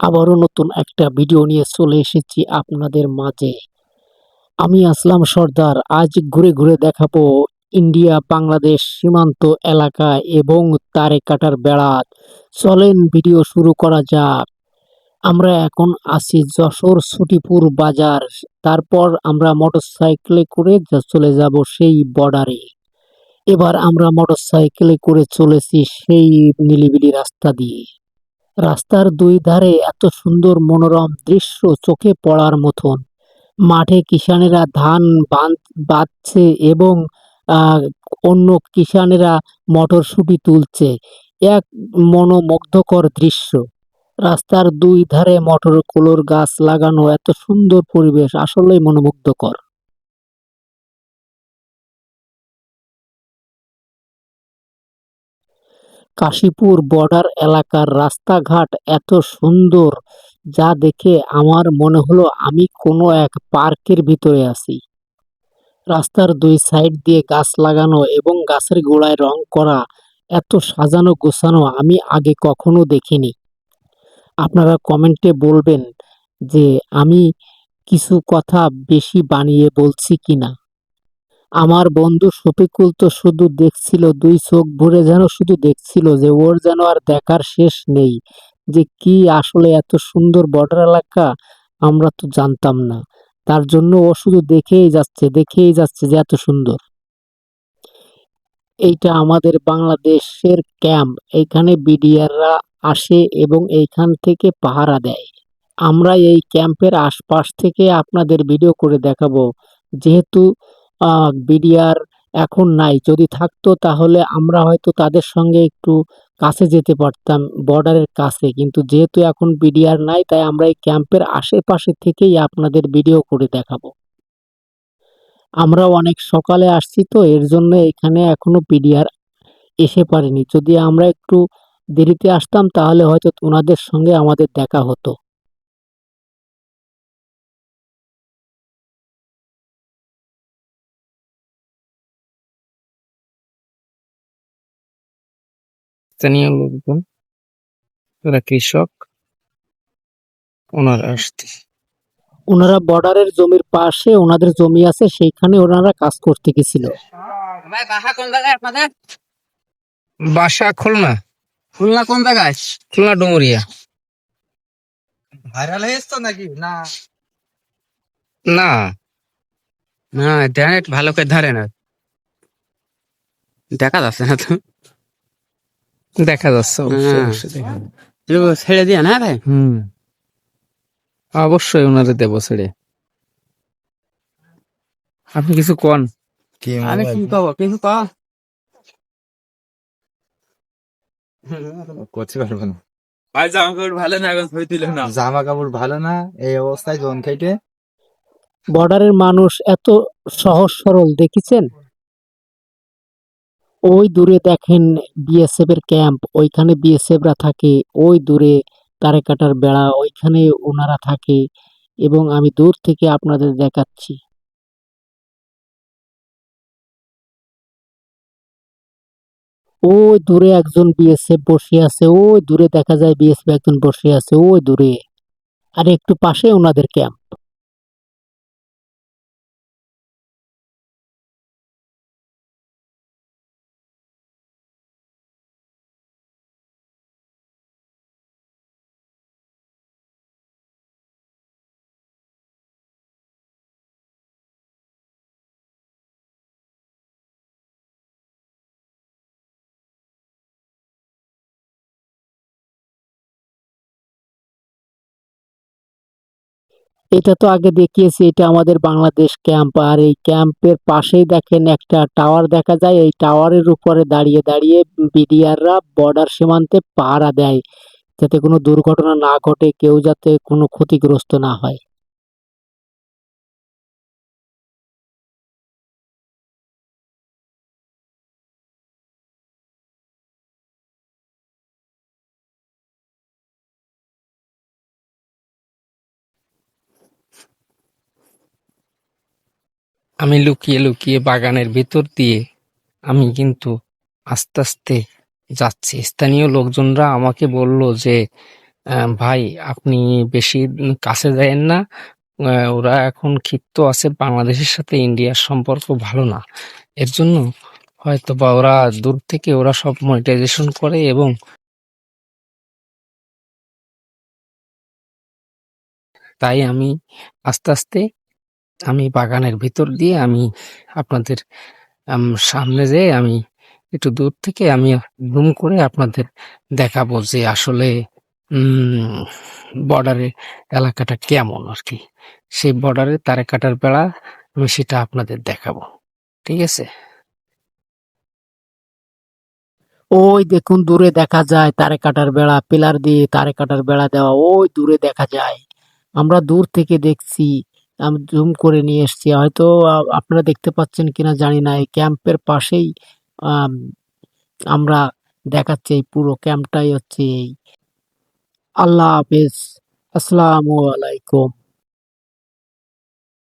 আবারও নতুন একটা ভিডিও নিয়ে চলে এসেছি আপনাদের মাঝে। আমি আসলাম সর্দার। আজ ঘুরে ঘুরে দেখাবো ইন্ডিয়া, বাংলাদেশ সীমান্ত এলাকা এবং তারে কাটার বেড়া। চলেন ভিডিও শুরু করা যাক। আমরা এখন আছি যশোর ছুটিপুর বাজার। তারপর আমরা মোটরসাইকেলে করে চলে যাব সেই বর্ডারে। এবার আমরা মোটরসাইকেলে করে চলেছি সেই নিলিবিলি রাস্তা দিয়ে। রাস্তার দুই ধারে এত সুন্দর মনোরম দৃশ্য চোখে পড়ার মতন। মাঠে কিষানেরা ধান বাঁধছে এবং অন্য কিষানেরা মটরশুঁটি তুলছে। এক মনোমুগ্ধকর দৃশ্য। রাস্তার দুই ধারে মটর কুলোর গাছ লাগানো এত সুন্দর পরিবেশ আসলেই মনোমুগ্ধকর। কাশীপুর বর্ডার এলাকার রাস্তাঘাট এত সুন্দর যা দেখে আমার মনে হলো আমি কোনো এক পার্কের ভিতরে আছি। রাস্তার দুই সাইড দিয়ে গাছ লাগানো এবং গাছের গোড়ায় রং করা, এত সাজানো গোছানো আমি আগে কখনো দেখিনি। আপনারা কমেন্টে বলবেন যে আমি কিছু কথা বেশি বানিয়ে বলছি কিনা। আমার বন্ধু শফিকুল তো শুধু দেখছিল, দুই চোখ ভরে যেন শুধু দেখছিল যে ওর যেন আর দেখার শেষ নেই। যে কি আসলে এত সুন্দর বর্ডার এলাকা, আমরা তো জানতাম না। তার জন্য ও শুধু দেখেই যাচ্ছে দেখেই যাচ্ছে যে এত সুন্দর। এইটা আমাদের বাংলাদেশের ক্যাম্প। এইখানে বিডিআররা আসে এবং এইখান থেকে পাহারা দেয়। আমরা এই ক্যাম্পের আশপাশ থেকে আপনাদের ভিডিও করে দেখাবো। যেহেতু বিডিআর এখন নাই। যদি থাকতো তাহলে আমরা হয়তো তাদের সঙ্গে একটু কাছে যেতে পারতাম বর্ডারের কাছে। কিন্তু যেহেতু এখন বিডিআর নাই, তাই আমরা এই ক্যাম্পের আশেপাশে থেকেই আপনাদের ভিডিও করে দেখাবো। আমরা অনেক সকালে আসছি তো, এর জন্য এখানে এখনও বিডিআর এসে পারেনি। যদি আমরা একটু দেরিতে আসতাম, তাহলে হয়তো ওনাদের সঙ্গে আমাদের দেখা হতো। স্থানীয় লোকজন যারা কৃষক ওনারা আসছে। ওনারা বর্ডারের জমির পাশে ওনাদের জমি আছে সেইখানে ওনারা কাজ করতে গেছিল। বাসা কোন জায়গায় আপনাদের? বাসা খুলনা। খুলনা কোন জায়গায়? খুলনা ডুমুরিয়া। ভাইরাল হয়েছে তো নাকি? না। না। না একটু ভালো করে ধরে না। দেখা যাচ্ছে না তো। দেখা যাচ্ছে অবশ্যই হ্যাঁ। অবশ্যই দেখা ছেড়ে দিয়ে না ভাই? হুম। অবশ্যই ওনারে দেব ছেড়ে। আপনি কিছু কোন? আমি কি কব? কিছু কব করতে পারব না। ভাই জামা কাপড় ভালো না এখন ছবি তুলে না জামা কাপড় ভালো না এই অবস্থায় জন খাইতে বর্ডারের মানুষ এত সহজ সরল দেখেছেন? ওই দূরে দেখেন বিএসএফ এর ক্যাম্প ওইখানে বিএসএফরা থাকে, ওই দূরে তারে কাটার বেড়া, ওইখানে ওনারা থাকে এবং আমি দূর থেকে আপনাদের দেখাচ্ছি। ওই দূরে একজন বিএসএফ বসে আছে, ওই দূরে দেখা যায় বিএসএফ একজন বসে আছে, ওই দূরে। আর একটু পাশে ওনাদের ক্যাম্প এটা তো আগে দেখিয়েছি, এটা আমাদের বাংলাদেশ ক্যাম্প। আর এই ক্যাম্পের পাশেই দেখেন একটা টাওয়ার দেখা যায়, এই টাওয়ারের উপরে দাঁড়িয়ে দাঁড়িয়ে বিডিআররা বর্ডার সীমান্তে পাহারা দেয়, যাতে কোনো দুর্ঘটনা না ঘটে, কেউ যাতে কোনো ক্ষতিগ্রস্ত না হয়। আমি লুকিয়ে লুকিয়ে বাগানের ভিতর দিয়ে আমি কিন্তু আস্তে আস্তে যাচ্ছি। স্থানীয় লোকজনরা আমাকে বলল যে ভাই, আপনি বেশি কাছে যায়েন না। ওরা এখন ক্ষিপ্ত আছে, বাংলাদেশের সাথে ইন্ডিয়ার সম্পর্ক ভালো না। এর জন্য হয়তো বা ওরা দূর থেকে ওরা সব মনিটাইজেশন করে এবং তাই আমি আস্তে আস্তে আমি বাগানের ভিতর দিয়ে আমি আপনাদের সামনে যেয়ে আমি একটু দূর থেকে আমি জুম করে আপনাদের দেখাবো যে আসলে বর্ডারের এলাকাটা কেমন আর কি। সেই বর্ডারে তারে কাটার বেড়া আমি সেটা আপনাদের দেখাবো। ঠিক আছে? ওই দেখুন, দূরে দেখা যায় তারে কাটার বেড়া, পিলার দিয়ে তারে কাটার বেড়া দেওয়া, ওই দূরে দেখা যায়। আমরা দূর থেকে দেখছি আমি জুম করে নিয়ে এসছি। হয়তো আপনারা দেখতে পাচ্ছেন কিনা জানি না এই ক্যাম্পের পাশেই আম, আমরা দেখাচ্ছি এই পুরো ক্যাম্পটাই হচ্ছে এই। আল্লাহ হাফেজ। আসসালামু আলাইকুম।